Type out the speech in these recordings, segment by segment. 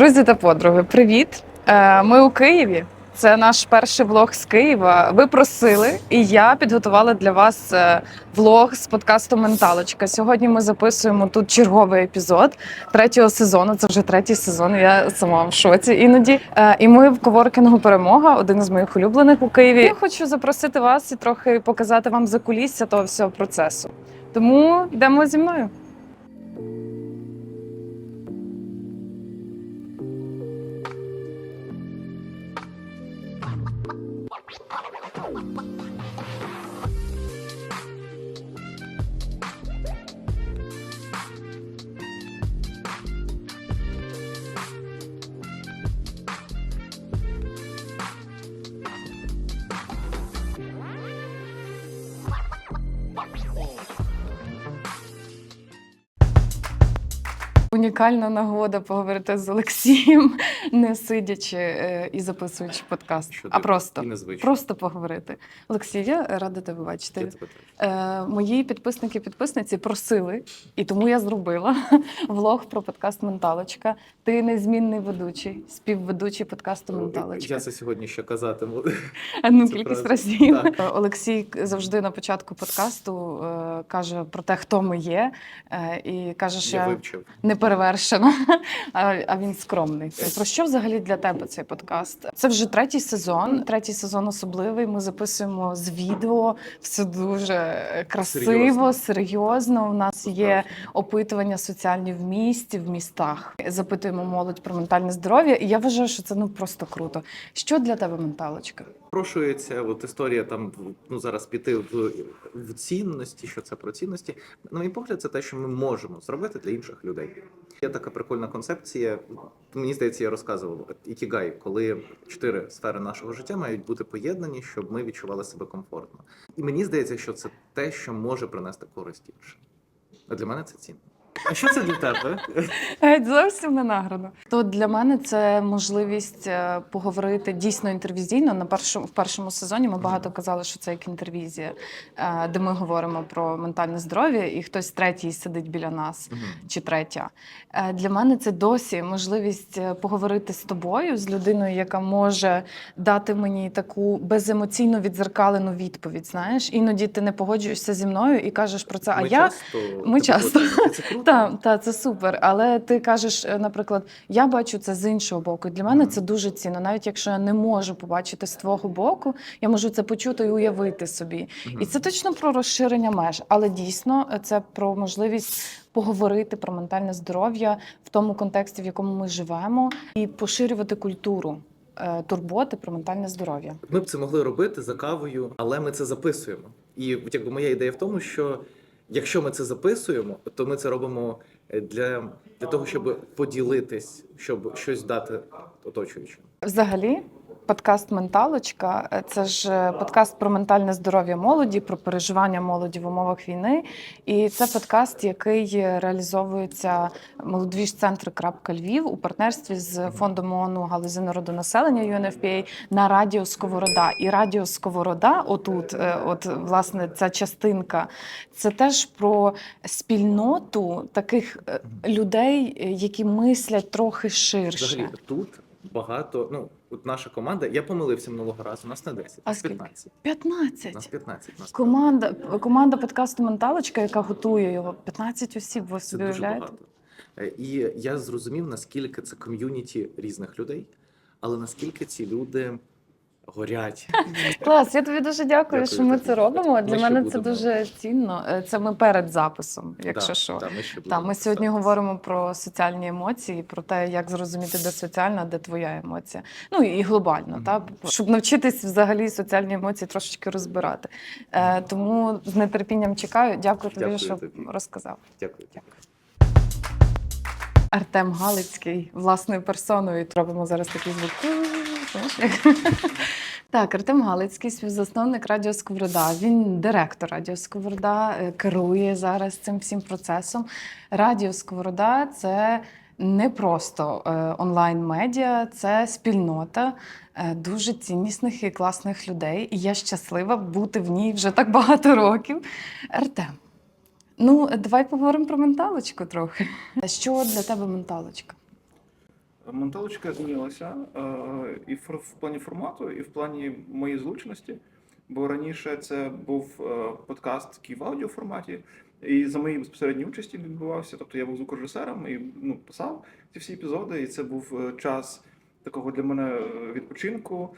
Друзі та подруги, привіт! Е, Ми у Києві. Це наш перший влог з Києва. Ви просили, і я підготувала для вас е, влог з подкасту Менталочка. Сьогодні ми записуємо тут черговий епізод третього сезону. Це вже третій сезон. Я сама в шоці іноді. Е, І ми в коворкінгу Перемога, один із моїх улюблених у Києві. Я хочу запросити вас і трохи показати вам закулісся того всього процесу. Тому йдемо зі мною. Bye. Унікальна нагода поговорити з Олексієм, не сидячи е, і записуючи подкаст, Що а просто. Просто поговорити. Олексій, я рада тебе бачити. Е, мої підписники підписниці просили, і тому я зробила влог про подкаст Менталочка. Ти незмінний ведучий, співведучий подкасту Менталочка. Я це сьогодні ще казатиму. Це кількість правда. разів. Так. Олексій завжди на початку подкасту е, каже про те, хто ми є, е, і каже, що Я я вивчив. не перевершена, а, а він скромний. Про що взагалі для тебе цей подкаст? Це вже третій сезон. Третій сезон особливий. Ми записуємо з відео. Все дуже красиво, серйозно. Серйозно. У нас є опитування соціальні в місті, в містах. Запитуємо молодь про ментальне здоров'я. І я вважаю, що це ну просто круто. Що для тебе менталочка? Прошується от історія там ну зараз піти в, в цінності, що це про цінності. На мій погляд, це те, що ми можемо зробити для інших людей. Є така прикольна концепція. Мені здається, я розказував ікігай, коли чотири сфери нашого життя мають бути поєднані, щоб ми відчували себе комфортно. І мені здається, що це те, що може принести користь іншим. А для мене це цінно. А що це для тебе? Геть зовсім не награно. То для мене це можливість е, поговорити дійсно інтервізійно. На першому в першому сезоні ми багато казали, що це як інтервізія, е, де ми говоримо про ментальне здоров'я, і хтось третій сидить біля нас чи третя. Е, Для мене це досі можливість поговорити з тобою, з людиною, яка може дати мені таку беземоційно відзеркалену відповідь. Знаєш, іноді ти не погоджуєшся зі мною і кажеш про це. А Ми я часто ми часто. це круто. Так, та, це супер. Але ти кажеш, е, наприклад, я бачу це з іншого боку. Для мене це дуже цінно. Навіть якщо я не можу побачити з твого боку, я можу це почути і уявити собі. І це точно про розширення меж, але дійсно е, це про можливість поговорити про ментальне здоров'я в тому контексті, в якому ми живемо, і поширювати культуру е, турботи про ментальне здоров'я. Ми б це могли робити за кавою, але ми це записуємо. І якби моя ідея в тому, що якщо ми це записуємо, то ми це робимо е, для, для того, щоб поділитись, щоб щось дати оточуючим. Взагалі, подкаст Менталочка це ж е, подкаст про ментальне здоров'я молоді, про переживання молоді в умовах війни. І це подкаст, який реалізовується молодіж центр Львів у партнерстві з фондом ООН у галузі народонаселення UNFPA на радіо Сковорода. І радіо Сковорода, отут, е, от власне, ця частинка, це теж про спільноту таких е, людей, які мислять трохи ширше. Взагалі тут багато. Ну, от наша команда, я помилився минулого разу. У нас не 10, А нас скільки? 15. 15. У Нас 15. Нас Команда, команда подкасту Менталочка, яка готує його, 15 осіб. Ви Це собі дуже уявляєте? багато. Е, І я зрозумів, наскільки це ком'юніті різних людей, але наскільки ці люди горять. Клас, я тобі дуже дякую, Дякую що ми це робимо. Ми Для ще мене це будемо. дуже цінно. Е, Це ми перед записом, якщо Да, що. да, ми, ще Та, будемо ми сьогодні писати. говоримо про соціальні емоції, про те, як зрозуміти, де соціальна, де твоя емоція. Ну і глобально, Мгм. та щоб навчитись взагалі соціальні емоції трошечки розбирати. Е, тому з нетерпінням чекаю. Дякую тобі, Дякую що тобі. розказав. Дякую. дякую. Артем Галицький власною персоною. Робимо зараз такий звук. Так, Артем Галицький, співзасновник Радіо Сковорода. Він директор Радіо Сковорода, е, керує зараз цим всім процесом. Радіо Сковорода це не просто е, онлайн-медіа, це спільнота е, дуже ціннісних і класних людей. І я щаслива бути в ній вже так багато років. Артем, ну давай поговоримо про менталочку трохи. Що для тебе менталочка? Менталочка змінилася е, і в плані формату, і в плані моєї злучності. Бо раніше це був е, подкаст такий в аудіоформаті, і за моєю безпосередньою участі відбувався. Тобто я був звукорежисером і ну, писав ці всі епізоди, і це був е, час такого для мене відпочинку,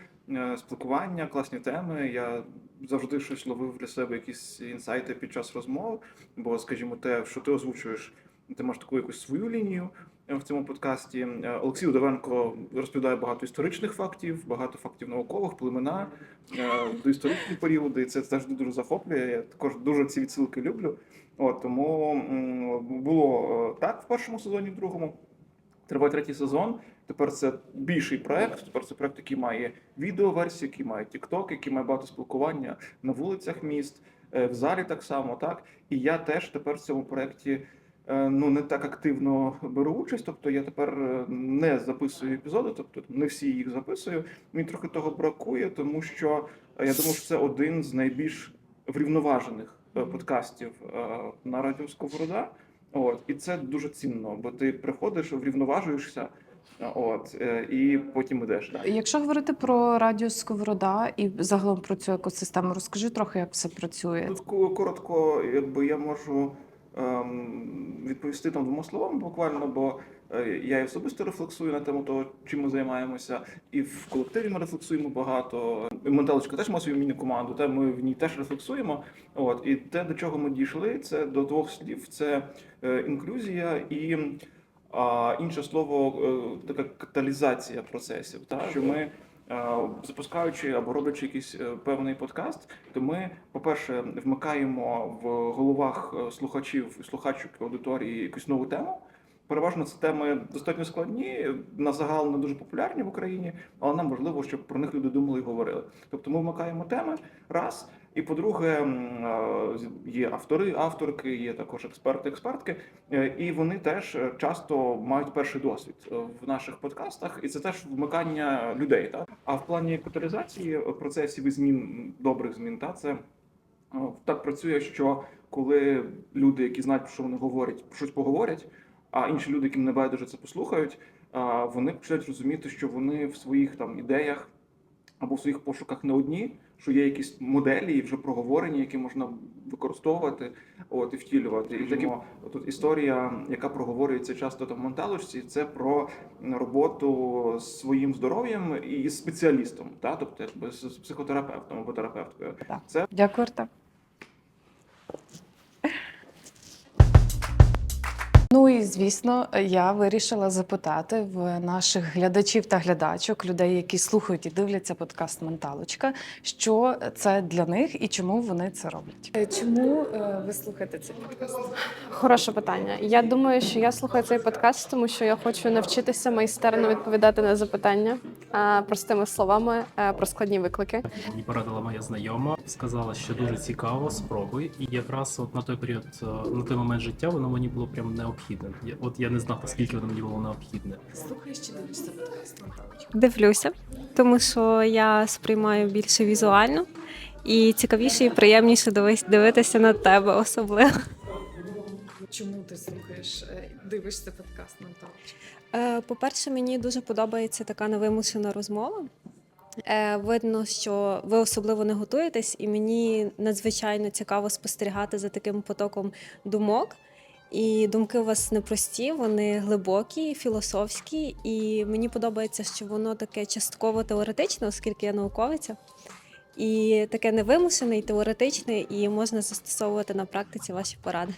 спілкування, класні теми. Я завжди щось ловив для себе, якісь інсайти під час розмов. Бо, скажімо, те, що ти озвучуєш, ти маєш таку якусь свою лінію в цьому подкасті. Е, Олексій Удовенко розповідає багато історичних фактів, багато фактів наукових, племена, е, доісторичні періоди. І це завжди дуже захоплює. Я також дуже ці відсилки люблю. От тому було е, так в першому сезоні, в другому. Триває третій сезон. Тепер це більший проект. Тепер це проект, який має відеоверсію, який має TikTok, який має багато спілкування на вулицях міст, е, в залі так само. Так і я теж тепер в цьому проекті е, ну не так активно беру участь. Тобто я тепер е, не записую епізоди, тобто не всі їх записую. Мені трохи того бракує, тому що е, я думаю, що це один з найбільш врівноважених е, подкастів е, на радіо Сковорода. От і це дуже цінно, бо ти приходиш, врівноважуєшся, е, от е, і потім ідеш. Якщо говорити про радіо Сковорода і загалом про цю екосистему, розкажи трохи, як все працює. Тут ко- коротко, якби я можу відповісти там двома словами буквально, бо е, я і особисто рефлексую на тему того, чим ми займаємося, і в колективі ми рефлексуємо багато. Менталочка теж має свою міні-команду, та ми в ній теж рефлексуємо. От і те, до чого ми дійшли, це до двох слів: це е, інклюзія і. А інше слово е, така каталізація процесів. Так? Що ми запускаючи або роблячи якийсь е, певний подкаст, то ми, по-перше, вмикаємо в головах е, слухачів і слухачок аудиторії якусь нову тему. Переважно це теми достатньо складні, на загал не дуже популярні в Україні, але нам важливо, щоб про них люди думали і говорили. Тобто ми вмикаємо теми раз. І по-друге, є автори, авторки, є також експерти, експертки, е, і вони теж е, часто мають перший досвід е, в наших подкастах, і це теж вмикання людей. Так? А в плані каталізації процесів і змін добрих змін, та це так працює, що коли люди, які знають, про що вони говорять, щось поговорять, а інші люди, яким не байдуже це послухають, а, вони починають розуміти, що вони в своїх там ідеях або в своїх пошуках не одні, що є якісь моделі і вже проговорені, які можна використовувати от і втілювати. І таким тут історія, яка проговорюється часто там в менталочці, це про роботу з своїм здоров'ям і з спеціалістом, та тобто якби з з психотерапевтом або терапевткою. Так. Це Дякую, Артем. Ну і звісно, я вирішила запитати в наших глядачів та глядачок, людей, які слухають і дивляться подкаст Менталочка, що це для них і чому вони це роблять. Чому е, ви слухаєте цей подкаст? Хороше питання. Я думаю, що я слухаю цей подкаст, тому що я хочу навчитися майстерно відповідати на запитання а, простими словами е, про складні виклики. Мені порадила моя знайома, сказала, що дуже цікаво, спробуй. І якраз от на той період, е, на той момент життя, воно мені було прям необхідне. Я- От я не знав, наскільки воно мені було необхідне. Слухаєш чи дивишся подкаст Менталочка? Дивлюся, тому що я сприймаю більше візуально і цікавіше і приємніше дивись- дивитися на тебе особливо. Чому ти слухаєш, е, дивишся подкаст Менталочка? Е, По-перше, мені дуже подобається така невимушена розмова. Е, Видно, що ви особливо не готуєтесь, і мені надзвичайно цікаво спостерігати за таким потоком думок. І думки у вас непрості, вони глибокі, філософські, і мені подобається, що воно таке частково теоретичне, оскільки я науковиця. І таке невимушене і теоретичне, і можна застосовувати на практиці ваші поради.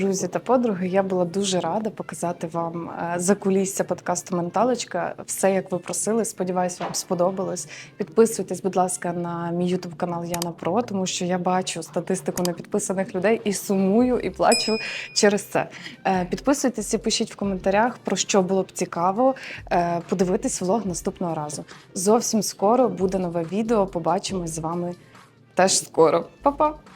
Друзі та подруги, я була дуже рада показати вам е, закулісся подкасту Менталочка. Все, як ви просили. Сподіваюсь, вам сподобалось. Підписуйтесь, будь ласка, на мій ютуб канал Яна Про, тому що я бачу статистику непідписаних людей і сумую, і плачу через це. Е, Підписуйтесь і пишіть в коментарях, про що було б цікаво е, подивитись влог наступного разу. Зовсім скоро буде нове відео. Побачимось з вами теж скоро. Па-па!